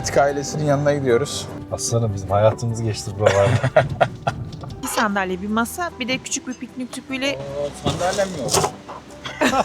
Atik ailesinin yanına gidiyoruz. Aslanım bizim hayatımız geçti buralarda. Bir sandalye, bir masa, bir de küçük bir piknik tüpüyle Sandalyem yok.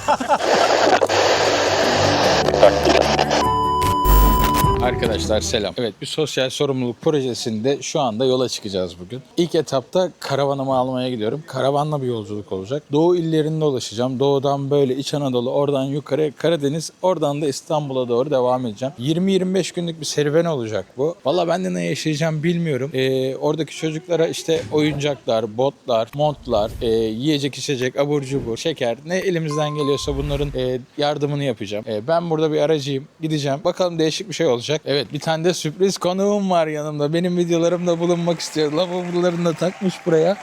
Arkadaşlar selam. Evet bir sosyal sorumluluk projesinde şu anda yola çıkacağız bugün. İlk etapta karavanımı almaya gidiyorum. Karavanla bir yolculuk olacak. Doğu illerinde ulaşacağım. Doğudan böyle İç Anadolu, oradan yukarı Karadeniz, oradan da İstanbul'a doğru devam edeceğim. 20-25 günlük bir serüven olacak bu. Valla ben de ne yaşayacağım bilmiyorum. Ee, oradaki çocuklara işte oyuncaklar, botlar, montlar, e, yiyecek içecek, abur cubur, şeker ne elimizden geliyorsa bunların e, yardımını yapacağım. E, ben burada bir aracıyım. Gideceğim. Bakalım değişik bir şey olacak. Evet bir tane de sürpriz konuğum var yanımda. Benim videolarımda bulunmak istiyor. Lavabolarını da takmış buraya.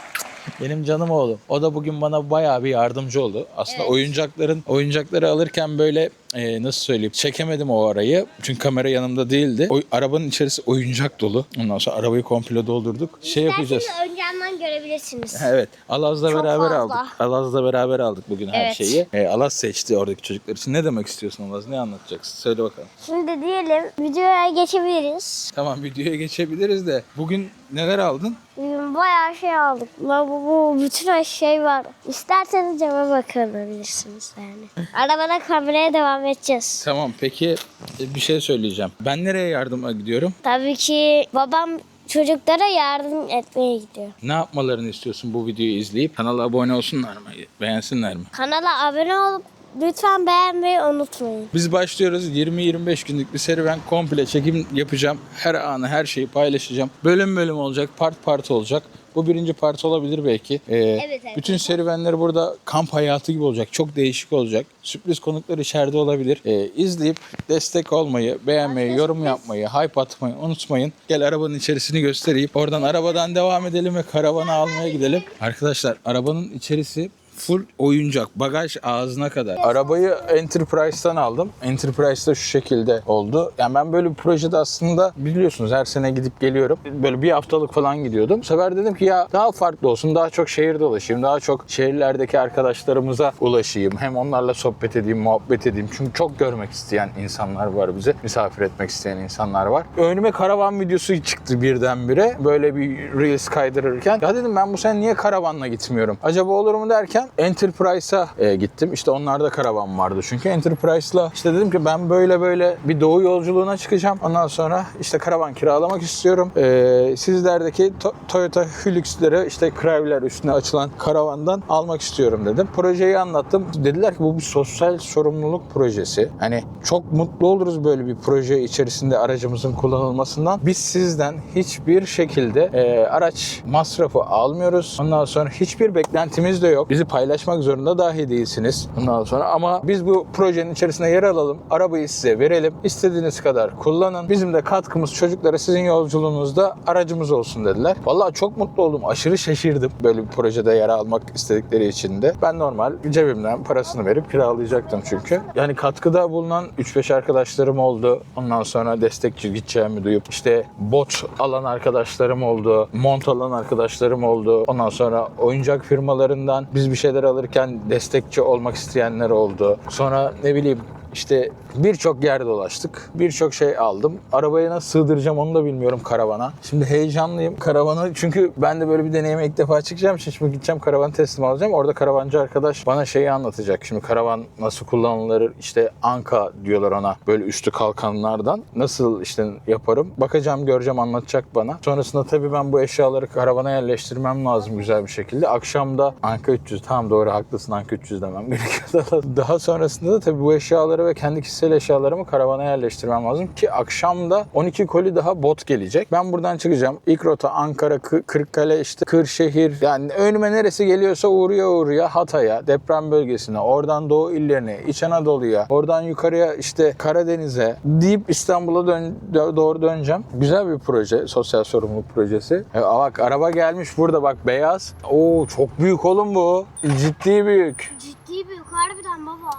Benim canım oğlum. O da bugün bana bayağı bir yardımcı oldu. Aslında oyuncakların oyuncakları alırken böyle e, nasıl söyleyeyim çekemedim o arayı. Çünkü kamera yanımda değildi. O, arabanın içerisi oyuncak dolu. Ondan sonra arabayı komple doldurduk. Şey yapacağız. İsterseniz önceden görebilirsiniz. Evet. Alaz'la Çok beraber fazla. aldık. Alaz'la beraber aldık bugün her Evet. şeyi. E, Alaz seçti oradaki çocuklar için. Ne demek istiyorsun Alaz? Ne anlatacaksın? Söyle bakalım. Şimdi diyelim videoya geçebiliriz. Tamam videoya geçebiliriz de bugün neler aldın? Bugün bayağı şey aldık. Lavabo, bütün her şey var. İsterseniz cama bakabilirsiniz yani. Arabada kameraya devam edeceğiz. Tamam peki e, bir şey söyleyeceğim. Ben nereye yardıma gidiyorum? Tabii ki babam çocuklara yardım etmeye gidiyor. Ne yapmalarını istiyorsun bu videoyu izleyip? Kanala abone olsunlar mı? Beğensinler mi? Kanala abone olup lütfen beğenmeyi unutmayın. Biz başlıyoruz. 20-25 günlük bir serüven komple çekim yapacağım. Her anı, her şeyi paylaşacağım. Bölüm bölüm olacak, part part olacak. Bu birinci part olabilir belki. Ee, evet. Bütün serüvenler burada kamp hayatı gibi olacak. Çok değişik olacak. Sürpriz konuklar içeride olabilir. Ee, izleyip destek olmayı, beğenmeyi, yorum yapmayı, hype atmayı unutmayın. Gel arabanın içerisini göstereyim. Oradan arabadan devam edelim ve karavanı almaya gidelim. Arkadaşlar arabanın içerisi full oyuncak. Bagaj ağzına kadar. Arabayı Enterprise'tan aldım. Enterprise'da şu şekilde oldu. Yani ben böyle bir projede aslında biliyorsunuz her sene gidip geliyorum. Böyle bir haftalık falan gidiyordum. Bu sefer dedim ki ya daha farklı olsun. Daha çok şehirde ulaşayım. Daha çok şehirlerdeki arkadaşlarımıza ulaşayım. Hem onlarla sohbet edeyim, muhabbet edeyim. Çünkü çok görmek isteyen insanlar var bize. Misafir etmek isteyen insanlar var. Önüme karavan videosu çıktı birdenbire. Böyle bir Reels kaydırırken. Ya dedim ben bu sene niye karavanla gitmiyorum? Acaba olur mu derken Enterprise'a e, gittim. İşte onlarda karavan vardı çünkü. Enterprise'la işte dedim ki ben böyle böyle bir doğu yolculuğuna çıkacağım. Ondan sonra işte karavan kiralamak istiyorum. E, sizlerdeki To- Toyota Hilux'leri işte Cray'ler üstüne açılan karavandan almak istiyorum dedim. Projeyi anlattım. Dediler ki bu bir sosyal sorumluluk projesi. Hani çok mutlu oluruz böyle bir proje içerisinde aracımızın kullanılmasından. Biz sizden hiçbir şekilde e, araç masrafı almıyoruz. Ondan sonra hiçbir beklentimiz de yok. Bizi paylaşmak zorunda dahi değilsiniz. Ondan sonra ama biz bu projenin içerisinde yer alalım. Arabayı size verelim. İstediğiniz kadar kullanın. Bizim de katkımız çocuklara sizin yolculuğunuzda aracımız olsun dediler. Vallahi çok mutlu oldum. Aşırı şaşırdım böyle bir projede yer almak istedikleri için de. Ben normal cebimden parasını verip kiralayacaktım çünkü. Yani katkıda bulunan 3-5 arkadaşlarım oldu. Ondan sonra destekçi gideceğimi duyup işte bot alan arkadaşlarım oldu. Mont alan arkadaşlarım oldu. Ondan sonra oyuncak firmalarından biz bir şeyler alırken destekçi olmak isteyenler oldu. Sonra ne bileyim işte birçok yer dolaştık. Birçok şey aldım. Arabaya nasıl sığdıracağım onu da bilmiyorum karavana. Şimdi heyecanlıyım. Karavanı çünkü ben de böyle bir deneyime ilk defa çıkacağım şimdi gideceğim karavan teslim alacağım. Orada karavancı arkadaş bana şeyi anlatacak. Şimdi karavan nasıl kullanılır işte anka diyorlar ona. Böyle üstü kalkanlardan. Nasıl işte yaparım. Bakacağım göreceğim anlatacak bana. Sonrasında tabii ben bu eşyaları karavana yerleştirmem lazım güzel bir şekilde. Akşamda Anka 300 tamam doğru haklısın Anka 300 demem gerekiyor. Daha sonrasında da tabii bu eşyaları ve kendi kişisel eşyalarımı karavana yerleştirmem lazım ki akşamda 12 koli daha bot gelecek. Ben buradan çıkacağım. İlk rota Ankara, Kı- Kırıkkale, işte Kırşehir. Yani önüme neresi geliyorsa uğruya uğruya Hatay'a, deprem bölgesine, oradan Doğu illerine, İç Anadolu'ya, oradan yukarıya işte Karadeniz'e deyip İstanbul'a dön- dö- doğru döneceğim. Güzel bir proje, sosyal sorumluluk projesi. E, bak araba gelmiş burada bak beyaz. Oo çok büyük oğlum bu. Ciddi büyük. Ciddi büyük harbiden baba.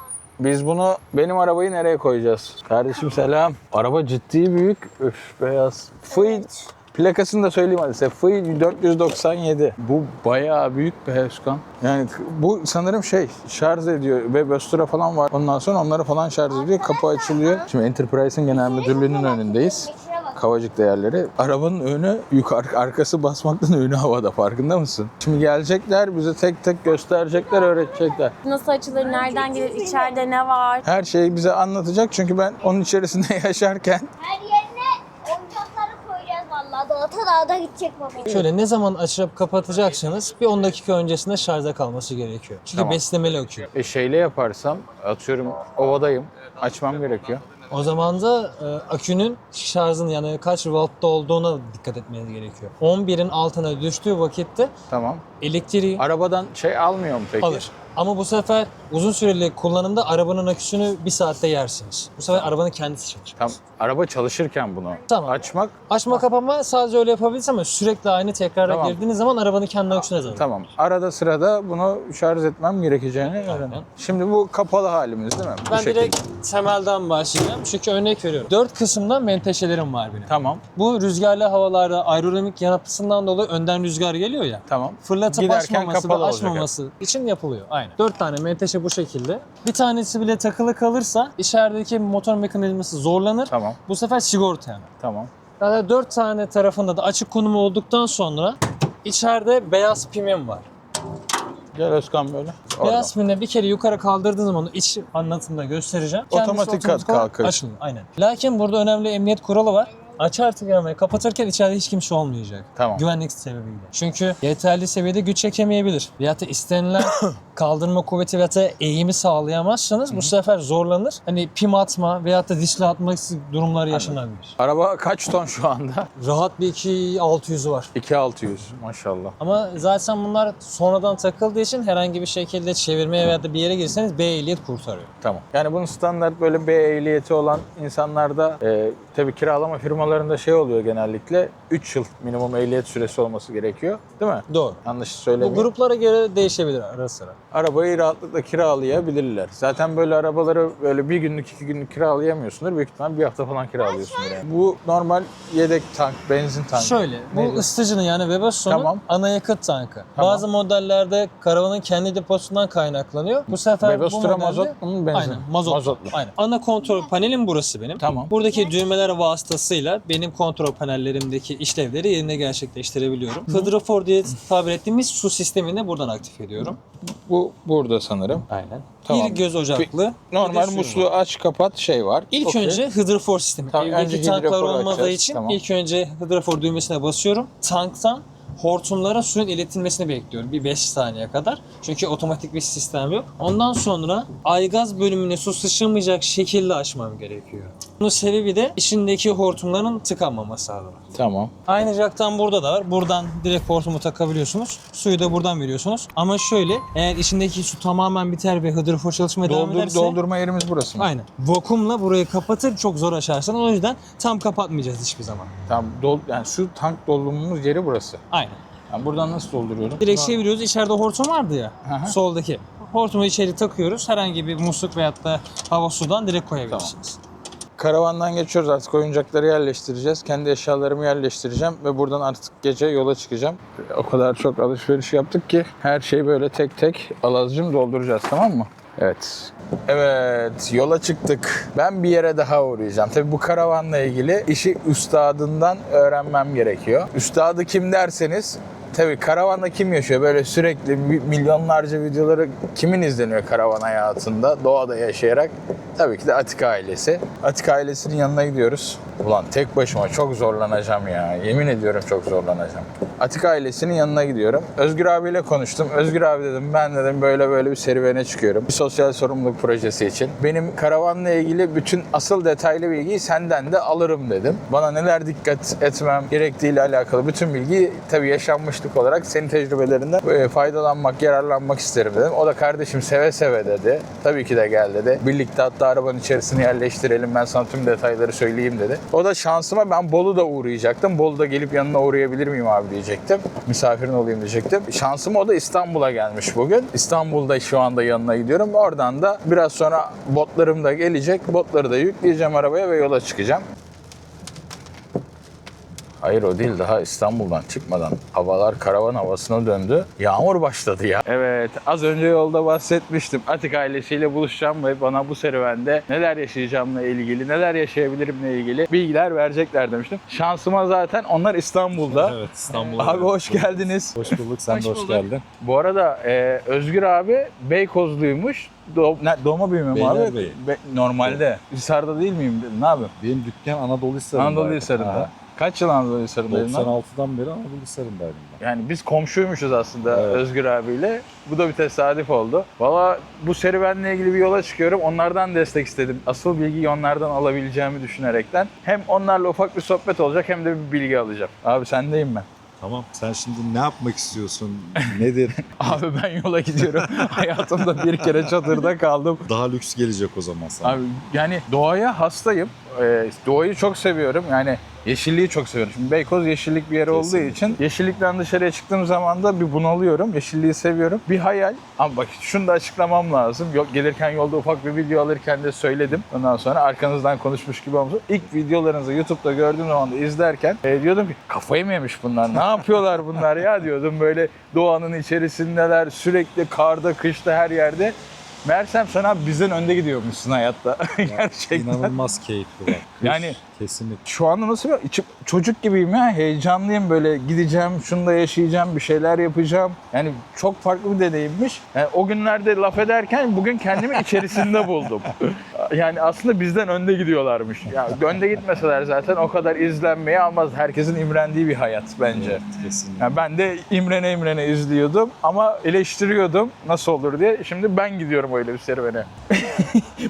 Biz bunu benim arabayı nereye koyacağız? Kardeşim selam. Araba ciddi büyük. Öf beyaz. Fıy. Plakasını da söyleyeyim hadi size. Fıy 497. Bu bayağı büyük bir Özkan. Yani bu sanırım şey şarj ediyor. Web Ostura falan var. Ondan sonra onları falan şarj ediyor. Kapı açılıyor. Şimdi Enterprise'in genel müdürlüğünün önündeyiz. Kavacık değerleri. Arabanın önü yukarı, arkası basmaktan önü havada farkında mısın? Şimdi gelecekler bize tek tek gösterecekler, öğretecekler. Nasıl açılır, nereden gelir, içeride ne var? Her şeyi bize anlatacak çünkü ben onun içerisinde yaşarken Her yerine oyuncakları koyacağız vallahi. Dağıta dağda gidecek baba. Şöyle ne zaman açıp kapatacaksınız bir 10 dakika öncesinde şarjda kalması gerekiyor. Çünkü Tamam. beslemeli akü. e, şeyle yaparsam atıyorum ovadayım açmam gerekiyor. O zaman da e, akünün şarjın yani kaç voltta olduğuna dikkat etmeniz gerekiyor. 11'in altına düştüğü vakitte Tamam. elektriği Arabadan şey almıyor mu peki? alır. Ama bu sefer uzun süreli kullanımda arabanın aküsünü bir saatte yersiniz. Bu sefer arabanın kendisi çalışır. Tam araba çalışırken bunu Tamam. açmak Açma kapama sadece öyle yapabilirsiniz ama sürekli aynı tekrara Tamam. girdiğiniz zaman arabanın kendi aküsüne zarar. tamam. Arada sırada bunu şarj etmem gerekeceğini öğrendim. Şimdi bu kapalı halimiz değil mi? Bu Ben şekilde. direkt temelden başlayacağım. Çünkü örnek veriyorum. Dört kısımdan menteşelerim var benim. Tamam. Bu rüzgarlı havalarda aerodinamik yapısından dolayı önden rüzgar geliyor ya. Tamam. Fırlatıp Giderken açmaması ve kapalı olacak açmaması için yapılıyor. Aynen. Dört tane menteşe bu şekilde. Bir tanesi bile takılı kalırsa içerideki motor mekanizması zorlanır. Tamam. Bu sefer sigorta yani. Tamam. Yani dört tane tarafında da açık konumu olduktan sonra içeride beyaz pimim var. Gel Özkan böyle. Beyaz pimle bir kere yukarı kaldırdığın zaman iç anlatımda göstereceğim. Kendisi Otomatik kat olarak kalkış. Açılıyor. Aynen. Lakin burada önemli emniyet kuralı var. Açarken ve kapatırken içeride hiç kimse olmayacak. Tamam. Güvenlik sebebiyle. Çünkü yeterli seviyede güç çekemeyebilir. Veyahut da istenilen kaldırma kuvveti veyahut da eğimi sağlayamazsanız bu sefer zorlanır. Hani pim atma veyahut da dişli atma durumları yaşanabilir. Araba kaç ton şu anda? Rahat bir 2600'ü var. 2600 maşallah. Ama zaten bunlar sonradan takıldığı için herhangi bir şekilde çevirmeye veya da bir yere girseniz B ehliyet kurtarıyor. Tamam. Yani bunun standart böyle B ehliyeti olan insanlarda e, tabii kiralama firmalarında şey oluyor genellikle 3 yıl minimum ehliyet süresi olması gerekiyor. Değil mi? Doğru. Yanlış Bu söylemiyorum. gruplara göre değişebilir ara sıra. Arabayı rahatlıkla kiralayabilirler. Zaten böyle arabaları böyle bir günlük iki günlük kiralayamıyorsundur. Büyük ihtimal bir hafta falan kiralıyorsundur yani. Bu normal yedek tank, benzin tankı. Şöyle, bu Nedir? ısıtıcının yani Webasto'nun Tamam. ana yakıt tankı. Tamam. Bazı modellerde karavanın kendi deposundan kaynaklanıyor. Bu sefer bu Webasto modelde... mazot mu, benzin? Aynen, mazot. Mazotlu. Aynen. Ana kontrol panelim burası benim. Tamam. Buradaki düğmeler vasıtasıyla benim kontrol panellerimdeki işlevleri yerine gerçekleştirebiliyorum. Hidrofor diye tabir ettiğimiz su sistemini buradan aktif ediyorum. Bu burada sanırım. Aynen. Tamam. Bir göz ocaklı. bir Normal suyu musluğu var. aç kapat şey var. İlk Okey. önce hidrofor sistemi. Tamam, Evdeki önce tanklar hidroforu olmadığı açacağız, için tamam. ilk önce hidrofor düğmesine basıyorum. Tanktan hortumlara suyun iletilmesini bekliyorum bir 5 saniye kadar. Çünkü otomatik bir sistem yok. Ondan sonra aygaz bölümüne su sıçramayacak şekilde açmam gerekiyor. Bunun sebebi de içindeki hortumların tıkanmaması adına. Tamam. Aynı jacktan burada da var. Buradan direkt hortumu takabiliyorsunuz. Suyu da buradan veriyorsunuz. Ama şöyle eğer içindeki su tamamen biter ve hidrofor çalışmaya devam Doldur, ederse... doldurma yerimiz burası mı? Aynen. Vakumla burayı kapatır çok zor açarsan. O yüzden tam kapatmayacağız hiçbir zaman. Tamam. Dol, yani şu tank doldurmamız yeri burası. Aynen. Yani buradan nasıl dolduruyorum? Direkt çeviriyoruz. İçeride hortum vardı ya. Hı. Soldaki. Hortumu içeri takıyoruz. Herhangi bir musluk veyahut da hava sudan direkt koyabilirsiniz. Karavandan geçiyoruz artık oyuncakları yerleştireceğiz. Kendi eşyalarımı yerleştireceğim ve buradan artık gece yola çıkacağım. O kadar çok alışveriş yaptık ki her şeyi böyle tek tek alazcım dolduracağız tamam mı? Evet. Evet yola çıktık. Ben bir yere daha uğrayacağım. Tabii bu karavanla ilgili işi üstadından öğrenmem gerekiyor. Üstadı kim derseniz Tabii karavanda kim yaşıyor? Böyle sürekli mi- milyonlarca videoları kimin izleniyor karavan hayatında? Doğada yaşayarak. Tabii ki de Atik ailesi. Atik ailesinin yanına gidiyoruz. Ulan tek başıma çok zorlanacağım ya. Yemin ediyorum çok zorlanacağım. Atik ailesinin yanına gidiyorum. Özgür abiyle konuştum. Özgür abi dedim ben dedim böyle böyle bir serüvene çıkıyorum. Bir sosyal sorumluluk projesi için. Benim karavanla ilgili bütün asıl detaylı bilgiyi senden de alırım dedim. Bana neler dikkat etmem gerektiğiyle alakalı bütün bilgiyi tabii yaşanmışlık olarak senin tecrübelerinden e, faydalanmak, yararlanmak isterim dedim. O da kardeşim seve seve dedi. Tabii ki de gel dedi. Birlikte hatta arabanın içerisine yerleştirelim ben sana tüm detayları söyleyeyim dedi. O da şansıma ben Bolu'da uğrayacaktım. Bolu'da gelip yanına uğrayabilir miyim abi diyecektim. Misafirin olayım diyecektim. Şansıma o da İstanbul'a gelmiş bugün. İstanbul'da şu anda yanına gidiyorum. Oradan da biraz sonra botlarım da gelecek. Botları da yükleyeceğim arabaya ve yola çıkacağım. Hayır o değil daha İstanbul'dan çıkmadan havalar karavan havasına döndü. Yağmur başladı ya. Evet az önce yolda bahsetmiştim. Atik ailesiyle buluşacağım ve bana bu serüvende neler yaşayacağımla ilgili, neler yaşayabilirimle ilgili bilgiler verecekler demiştim. Şansıma zaten onlar İstanbul'da. Evet İstanbul'a. Abi hoş geldiniz. Hoş bulduk. Sen Hoş de hoş bulduk. geldin. Bu arada e, Özgür abi Beykozluymuş. Do ne, doğma büyüme mi abi? Be- normalde. Hisar'da değil miyim ne abi? Benim dükkan Anadolu Hisarı'ndaydı. Anadolu Hisarı'nda. Kaç yıl Anadolu Hisarı'ndaydın lan? 96'dan beri Anadolu Hisarı'ndaydım ben. Yani biz komşuymuşuz aslında Evet. Özgür abiyle. Bu da bir tesadüf oldu. Valla bu serüvenle ilgili bir yola çıkıyorum. Onlardan destek istedim. Asıl bilgiyi onlardan alabileceğimi düşünerekten. Hem onlarla ufak bir sohbet olacak hem de bir bilgi alacağım. Abi sendeyim ben. Tamam. Sen şimdi ne yapmak istiyorsun? Nedir? Abi ben yola gidiyorum. Hayatımda bir kere çadırda kaldım. Daha lüks gelecek o zaman sana. Abi yani doğaya hastayım. Ee, doğayı çok seviyorum. Yani yeşilliği çok seviyorum. Şimdi Beykoz yeşillik bir yer olduğu Kesinlikle. için yeşillikten dışarıya çıktığım zaman da bir bunalıyorum. Yeşilliği seviyorum. Bir hayal. Ama bak şunu da açıklamam lazım. Gelirken yolda ufak bir video alırken de söyledim. Ondan sonra arkanızdan konuşmuş gibi olmuş. İlk videolarınızı YouTube'da gördüğüm zaman da izlerken e, diyordum ki kafayı mı yemiş bunlar? Ne yapıyorlar bunlar ya diyordum. Böyle doğanın içerisindeler. Sürekli karda, kışta her yerde. Meğersem sen abi bizden önde gidiyormuşsun hayatta. Gerçekten. İnanılmaz keyifli bak. Yani- Kesinlikle. Şu anda nasıl bir içim, çocuk gibiyim ya heyecanlıyım böyle gideceğim şunu da yaşayacağım bir şeyler yapacağım. Yani çok farklı bir deneyimmiş. Yani o günlerde laf ederken bugün kendimi içerisinde buldum. Yani aslında bizden önde gidiyorlarmış. Ya önde gitmeseler zaten o kadar izlenmeye almaz. Herkesin imrendiği bir hayat bence. Evet, kesinlikle. Yani ben de imrene imrene izliyordum ama eleştiriyordum nasıl olur diye. Şimdi ben gidiyorum öyle bir serüvene.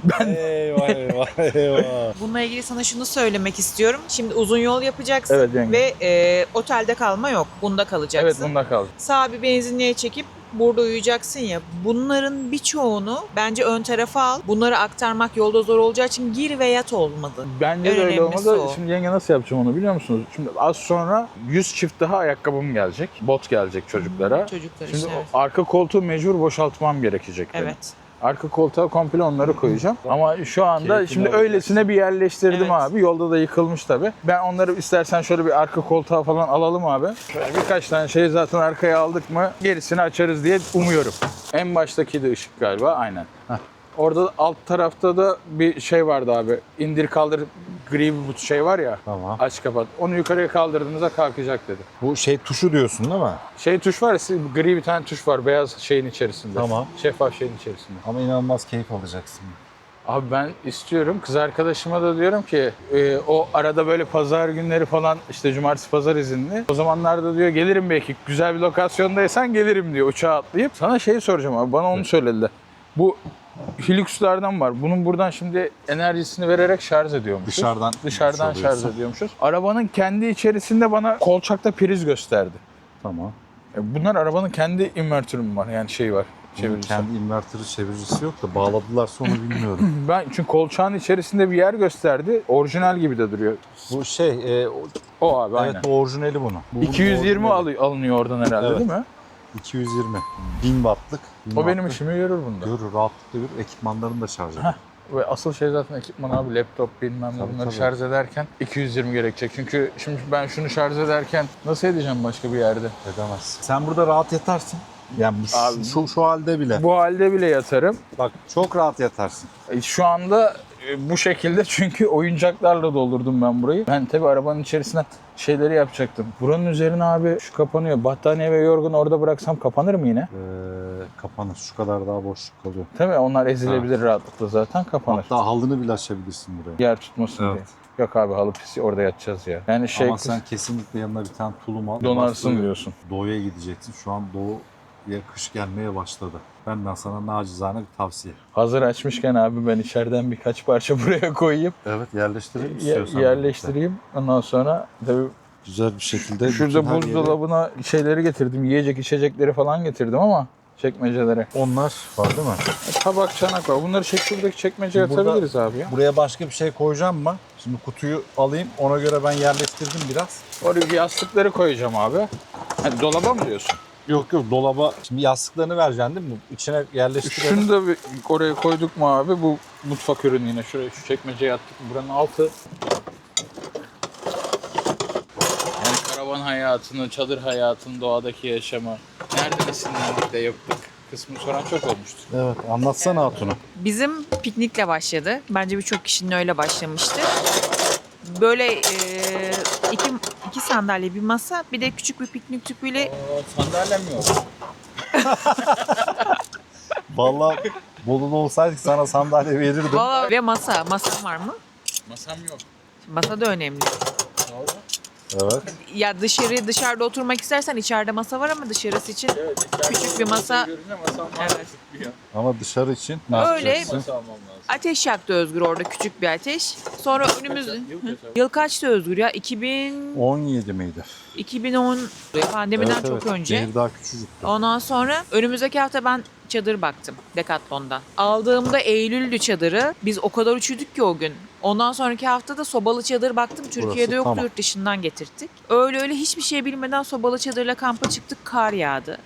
ben Eyvah eyvah eyvah. Bununla ilgili sana şunu söylemek istiyorum. Şimdi uzun yol yapacaksın Evet, yenge. ve e, otelde kalma yok. Bunda evet kalacaksın. bunda kaldım. Sağ bir benzinliğe çekip burada uyuyacaksın ya. Bunların birçoğunu bence ön tarafa al. Bunları aktarmak yolda zor olacağı için gir ve yat olmadı. Bence En de öyle olmadı. o. Şimdi yenge nasıl yapacağım onu biliyor musunuz? Şimdi az sonra 100 çift daha ayakkabım gelecek. Bot gelecek çocuklara. Çocuklar Şimdi işte. Evet. arka koltuğu mecbur boşaltmam gerekecek. benim. Arka koltuğa komple onları koyacağım. Ama şu anda Keyfini şimdi alacaksın. öylesine bir yerleştirdim Evet. abi. Yolda da yıkılmış tabii. Ben onları istersen şöyle bir arka koltuğa falan alalım abi. Şöyle birkaç tane şey zaten arkaya aldık mı gerisini açarız diye umuyorum. En baştaki de ışık galiba aynen. Heh. Orada da alt tarafta da bir şey vardı abi. İndir kaldır gri bir şey var ya. Tamam. Aç kapat. Onu yukarıya kaldırdığınızda kalkacak dedi. Bu şey tuşu diyorsun değil mi? Şey tuş var ya gri bir tane tuş var beyaz şeyin içerisinde. Tamam. Şeffaf şeyin içerisinde. Ama inanılmaz keyif alacaksın. Abi ben istiyorum. Kız arkadaşıma da diyorum ki e, o arada böyle pazar günleri falan işte cumartesi pazar izinli. O zamanlarda diyor gelirim belki güzel bir lokasyondaysan gelirim diyor uçağa atlayıp. Sana şeyi soracağım abi bana onu söylediler. Bu Hilux'lardan var. Bunun buradan şimdi enerjisini vererek şarj ediyormuşuz. Dışarıdan Dışarıdan şarj ediyormuşuz. Arabanın kendi içerisinde bana kolçakta priz gösterdi. Tamam. E, Bunlar arabanın kendi invertörü mü var? Yani şey var. Çeviricisi. kendi invertörü çeviricisi yok da bağladılarsa onu bilmiyorum. Ben çünkü kolçağın içerisinde bir yer gösterdi. Orijinal gibi de duruyor. bu şey, e, o- O abi aynen. evet bu orijinali bunu. Bu bunun 220 orijinali. alı- alınıyor oradan herhalde Evet. değil mi? 220. 1000 wattlık. 1000 O benim wattlık. işimi görür bunda. Görür, rahatlıkla görür. Ekipmanlarını da şarj eder. Ve asıl şey zaten ekipman abi laptop bilmem ne Tabii, bunları tabii. şarj ederken 220 gerekecek. Çünkü şimdi ben şunu şarj ederken nasıl edeceğim başka bir yerde? Edemez. Sen burada rahat yatarsın. Yani bu- Abi- şu, şu halde bile. Bu halde bile yatarım. Bak çok rahat yatarsın. E, Şu anda bu şekilde çünkü oyuncaklarla doldurdum ben burayı. Ben tabii arabanın içerisine şeyleri yapacaktım. Buranın üzerine abi şu kapanıyor. Battaniye ve yorgun orada bıraksam kapanır mı yine? Ee, kapanır. Şu kadar daha boşluk kalıyor. Tabii onlar ezilebilir rahatlıkla zaten kapanır. Hatta halını bile açabilirsin buraya. Yer tutmasın Evet. diye. Yok abi halı pisi orada yatacağız ya. Yani şey Ama sen kesinlikle yanına bir tane tulum al. donarsın diyorsun. Doğuya gideceksin. Şu an doğuya kış gelmeye başladı. Benden sana nacizane bir tavsiye. Hazır açmışken abi ben içeriden birkaç parça buraya koyayım. Evet yerleştirelim ye- istiyorsan. yerleştireyim. Ondan sonra tabii Güzel bir şekilde. şurada buzdolabına şeyleri getirdim. Yiyecek içecekleri falan getirdim ama çekmecelere. Onlar var değil mi? Tabak, çanak var. Bunları şuradaki çekmeceye atabiliriz abi ya. Buraya başka bir şey koyacağım mı? Şimdi kutuyu alayım. Ona göre ben yerleştirdim biraz. Oraya yastıkları koyacağım abi. Hani dolaba mı diyorsun? Yok yok dolaba. Şimdi yastıklarını vereceksin değil mi? İçine yerleştirelim. Şunu da bir oraya koyduk mu abi? Bu mutfak ürünü yine. Şuraya şu çekmeceye attık. Buranın altı. karavan hayatını, çadır hayatını, doğadaki yaşamı nereden esinlendik de yaptık kısmı soran çok olmuştur. Evet anlatsana Hatun'u. Bizim piknikle başladı. Bence birçok kişinin öyle başlamıştı. Böyle e, iki, sandalye bir masa bir de küçük bir piknik tüpüyle Aa, sandalyem yok. Vallahi Bolu'da olsaydık sana sandalye verirdim. Valla ve masa. Masa var mı? Masam yok. Masa da önemli. Evet. Ya dışarı dışarıda oturmak istersen içeride masa var ama dışarısı için Evet, Küçük bir masa- Görünce masam var. Evet. Ama dışarı için ne Öyle. yapacaksın? Masa almam lazım. ateş yaktı Özgür orada küçük bir ateş. Sonra önümüz Yıl kaç abi? yıl kaçtı Özgür ya? 2000 17 miydi? 2010 pandemiden Evet, çok evet. önce. Şehir daha küçücüktü. Ondan sonra önümüzdeki hafta ben çadır baktım Decathlon'dan. Aldığımda Eylül'dü çadırı. Biz o kadar üşüdük ki o gün. Ondan sonraki hafta da sobalı çadır baktım. Türkiye'de yoktu tamam. yurt dışından getirttik. Öyle öyle hiçbir şey bilmeden sobalı çadırla kampa çıktık. Kar yağdı.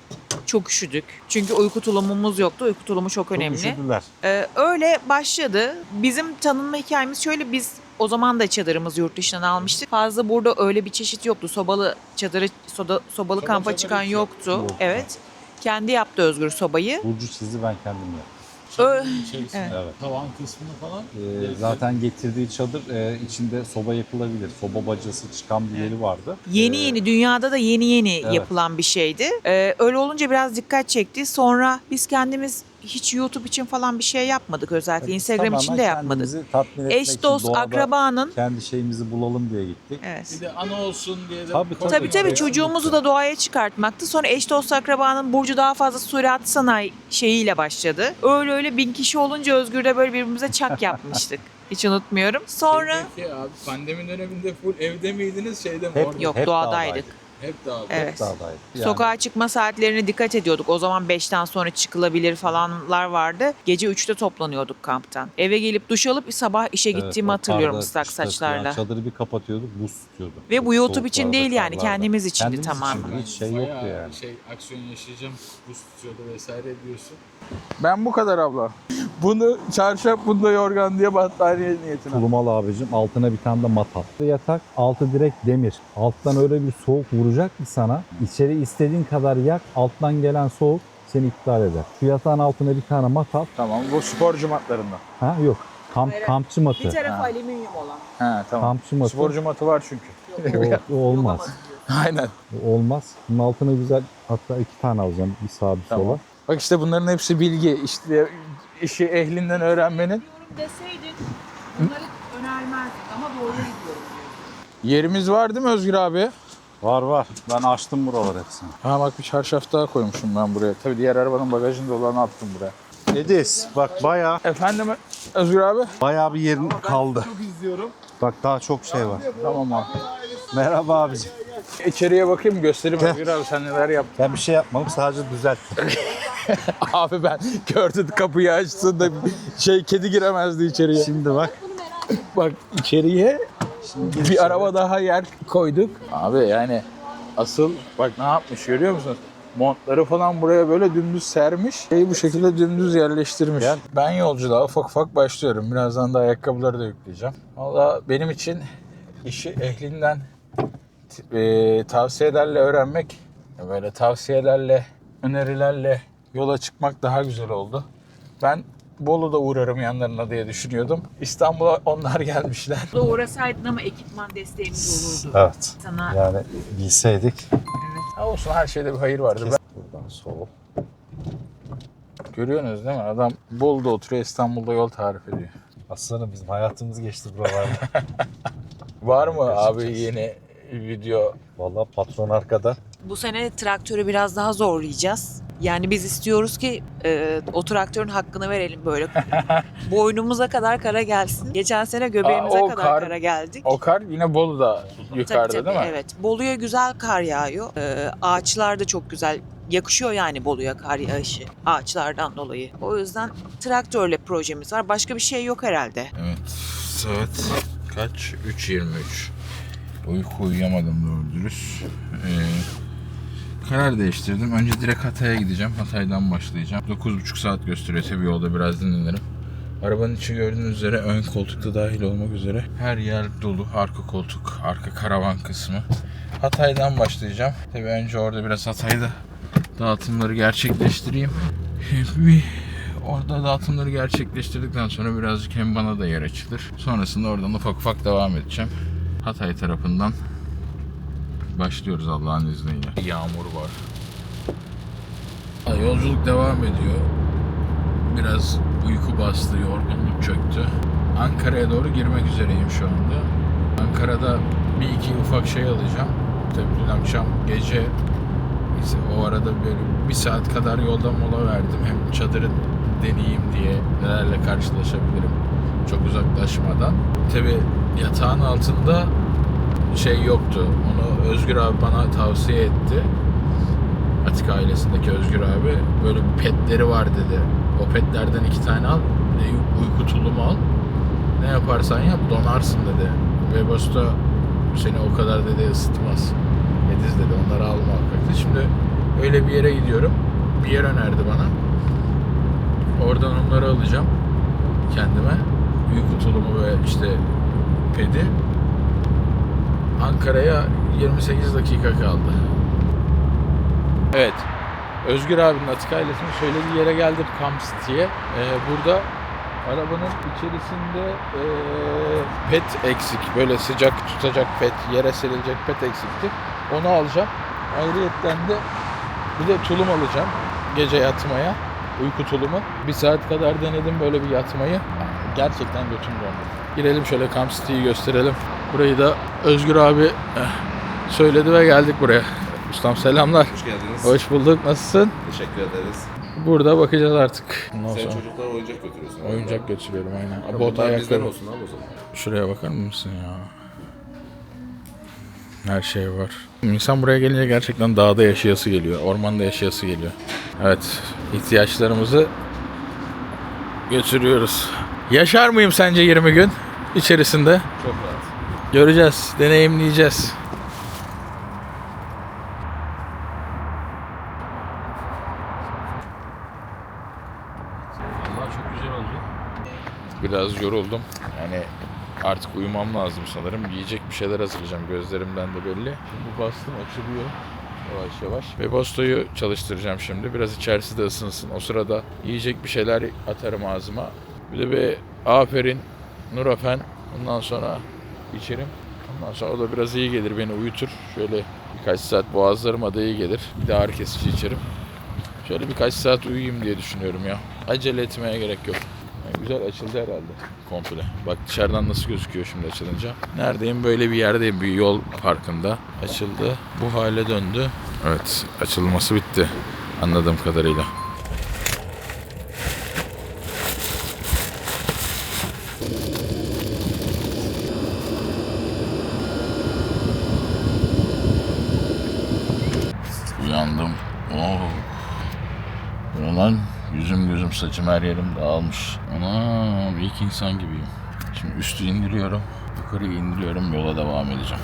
Çok üşüdük. Çünkü uyku tulumumuz yoktu. Uyku tulumu çok Çok önemli. üşüdüler. Ee, öyle başladı. Bizim tanınma hikayemiz şöyle biz o zaman da çadırımızı yurt dışından almıştık. Fazla burada öyle bir çeşit yoktu. Sobalı çadırı, soda, sobalı kampa çadırı çıkan yoktu. yoktu. Evet. Kendi yaptı Özgür sobayı. Burcu çizdi ben kendim yaptım. Ö- İçerisinde Evet. Evet. tavan kısmını falan. Ee, zaten getirdiği çadır e, içinde soba yakılabilir. Soba bacası çıkan bir yeri vardı. Yeni Ee, yeni dünyada da yeni yeni Evet. yapılan bir şeydi. Ee, öyle olunca biraz dikkat çekti. Sonra biz kendimiz hiç YouTube için falan bir şey yapmadık özellikle. Instagram tamamen için de yapmadık. tatmin etmek Eş için dost doğada akrabanın kendi şeyimizi bulalım diye gittik. Evet. Bir de ana olsun diye de. Tabii, tabii. Tabii tabii çocuğumuzu da doğaya çıkartmaktı. Sonra eş dost akrabanın Burcu daha fazla surat sanayi şeyiyle başladı. Öyle öyle bin kişi olunca Özgür'de böyle birbirimize çak yapmıştık. Hiç unutmuyorum. Sonra Peki abi pandemi döneminde full evde miydiniz şeyde mi? Hep- Orada? yok Hep doğadaydık. Hep dağıldı. Evet. Dağdaydık. Yani Sokağa çıkma saatlerine dikkat ediyorduk. O zaman 5'ten sonra çıkılabilir falanlar vardı. Gece 3'te toplanıyorduk kamptan. Eve gelip duş alıp sabah işe evet, gittiğimi hatırlıyorum ıslak saçlarla. Çadırı bir kapatıyorduk, buz tutuyordu. Ve bu YouTube için değil yani karlarda. kendimiz içindi Kendimiz tamamen. için. Hiç şey yoktu yani. Şey aksiyon yaşayacağım, buz tutuyordu vesaire diyorsun. Ben bu kadar abla. Bunu çarşaf, bunda yorgan diye battaniye niyetine. Tulumalı abicim altına bir tane de mat al. Yatak altı direkt demir. Alttan öyle bir soğuk vuracak ki sana. İçeri istediğin kadar yak alttan gelen soğuk seni iptal eder. Şu yatağın altına bir tane mat al. Tamam bu sporcu matlarından. Ha yok. Kamp, kampçı matı. Ha. alüminyum olan. He tamam. Kampçı matı. Sporcu matı var çünkü. O, o olmaz. Aynen. O olmaz. Bunun altına güzel hatta iki tane alacağım. Bir sağa bir Tamam. sola. Bak işte bunların hepsi bilgi. İşte işi ehlinden öğrenmenin. deseydin bunları önermezdik ama doğru gidiyorum. Yerimiz var değil mi Özgür abi? Var var. Ben açtım buraları hepsini. Ha bak bir çarşaf daha koymuşum ben buraya. Tabii diğer arabanın bagajında olanı attım buraya. Ediz bak bayağı Efendim Özgür abi? bayağı bir yerin kaldı. Çok izliyorum. Bak daha çok şey var. Tamam abi. Merhaba abicim. İçeriye bakayım göstereyim Özgür abi sen neler yaptın. Ben bir şey yapmadım sadece düzelttim. Abi ben gördüm kapıyı açtın da şey kedi giremezdi içeriye. Şimdi bak. Bak içeriye bir araba daha yer koyduk. Abi yani asıl bak ne yapmış görüyor musunuz? Montları falan buraya böyle dümdüz sermiş. Şeyi bu şekilde dümdüz yerleştirmiş. Gel. Ben yolculuğa ufak ufak başlıyorum. Birazdan da ayakkabıları da yükleyeceğim. Valla benim için işi ehlinden e, tavsiyelerle öğrenmek, böyle tavsiyelerle, önerilerle yola çıkmak daha güzel oldu. Ben Bolu'da uğrarım yanlarına diye düşünüyordum. İstanbul'a onlar gelmişler. Uğrasaydın ama ekipman desteğimiz olurdu. Evet. Sana Yani bilseydik. Ha olsun her şeyde bir hayır vardır. Ben... Buradan sol. Görüyorsunuz değil mi? Adam Bolu'da oturuyor İstanbul'da yol tarif ediyor. Aslanım bizim hayatımız geçti buralarda. Var mı abi yeni video? Vallahi patron arkada. bu sene traktörü biraz daha zorlayacağız. Yani biz istiyoruz ki e, o traktörün hakkını verelim böyle. Boynumuza kadar kara gelsin. Geçen sene göbeğimize Aa, o kadar kar- kara geldik. O kar yine Bolu'da yukarıda Tabii, değil mi? Evet. Bolu'ya güzel kar yağıyor. Ee, ağaçlar da çok güzel. Yakışıyor yani Bolu'ya kar yağışı ağaçlardan dolayı. O yüzden traktörle projemiz var. Başka bir şey yok herhalde. Evet. Saat kaç? 3.23. Uyku uyuyamadım doğru dürüst. Ee, karar değiştirdim. Önce direkt Hatay'a gideceğim. Hatay'dan başlayacağım. 9.5 saat gösteriyor. Tabii yolda biraz dinlenirim. Arabanın içi gördüğünüz üzere ön koltukta dahil olmak üzere her yer dolu. Arka koltuk, arka karavan kısmı. Hatay'dan başlayacağım. Tabii önce orada biraz Hatay'da dağıtımları gerçekleştireyim. Bir orada dağıtımları gerçekleştirdikten sonra birazcık hem bana da yer açılır. Sonrasında oradan ufak ufak devam edeceğim. Hatay tarafından başlıyoruz Allah'ın izniyle. Yağmur var. Yolculuk devam ediyor. Biraz uyku bastı, yorgunluk çöktü. Ankara'ya doğru girmek üzereyim şu anda. Ankara'da bir iki ufak şey alacağım. Tabii dün akşam gece işte o arada böyle bir saat kadar yolda mola verdim. Hem çadırı deneyeyim diye nelerle karşılaşabilirim çok uzaklaşmadan. Tabii yatağın altında şey yoktu. Onu Özgür abi bana tavsiye etti. Atik ailesindeki Özgür abi böyle petleri var dedi. O petlerden iki tane al. Uyku tulumu al. Ne yaparsan yap donarsın dedi. Ve Bosto seni o kadar dedi ısıtmaz. Ediz dedi onları al muhakkak dedi. Şimdi öyle bir yere gidiyorum. Bir yer önerdi bana. Oradan onları alacağım kendime. Uyku tulumu ve işte pedi. Ankara'ya 28 dakika kaldı. Evet. Özgür abinin Atik ailesinin söylediği yere geldim Camp City'ye. Ee, burada arabanın içerisinde ee, pet eksik. Böyle sıcak tutacak pet, yere serilecek pet eksikti. Onu alacağım. Ayrıyetten de bir de tulum alacağım gece yatmaya. Uyku tulumu. Bir saat kadar denedim böyle bir yatmayı. Gerçekten götüm dondu. Girelim şöyle Camp City'yi gösterelim. Burayı da Özgür abi eh, söyledi ve geldik buraya. Ustam selamlar. Hoş geldiniz. Hoş bulduk. Nasılsın? Teşekkür ederiz. Burada bakacağız artık. Ondan Sen sonra çocuklara oyuncak götürüyorsun. oyuncak götürüyorum aynen. Bunlar Bot bizden ayakları. olsun abi o zaman. Şuraya bakar mısın ya? Her şey var. İnsan buraya gelince gerçekten dağda yaşayası geliyor. Ormanda yaşayası geliyor. Evet. ihtiyaçlarımızı götürüyoruz. Yaşar mıyım sence 20 gün içerisinde? Çok rahat. Göreceğiz. Deneyimleyeceğiz. Allah çok güzel oldu. Biraz yoruldum. Yani artık uyumam lazım sanırım. Yiyecek bir şeyler hazırlayacağım. Gözlerimden de belli. Şimdi bastım açılıyor. Yavaş yavaş. Ve Bosto'yu çalıştıracağım şimdi. Biraz içerisi de ısınsın. O sırada yiyecek bir şeyler atarım ağzıma. Bir de bir aferin, Nurafen. Ondan sonra içerim. Ondan sonra o da biraz iyi gelir. Beni uyutur. Şöyle birkaç saat boğazlarıma da iyi gelir. Bir de ağrı kesici içerim. Şöyle birkaç saat uyuyayım diye düşünüyorum ya. Acele etmeye gerek yok. Yani güzel açıldı herhalde komple. Bak dışarıdan nasıl gözüküyor şimdi açılınca. Neredeyim? Böyle bir yerdeyim. Bir yol parkında. Açıldı. Bu hale döndü. Evet açılması bitti. Anladığım kadarıyla. Saçım her yerim dağılmış. Ana ilk insan gibiyim. Şimdi üstü indiriyorum. Yukarı indiriyorum yola devam edeceğim.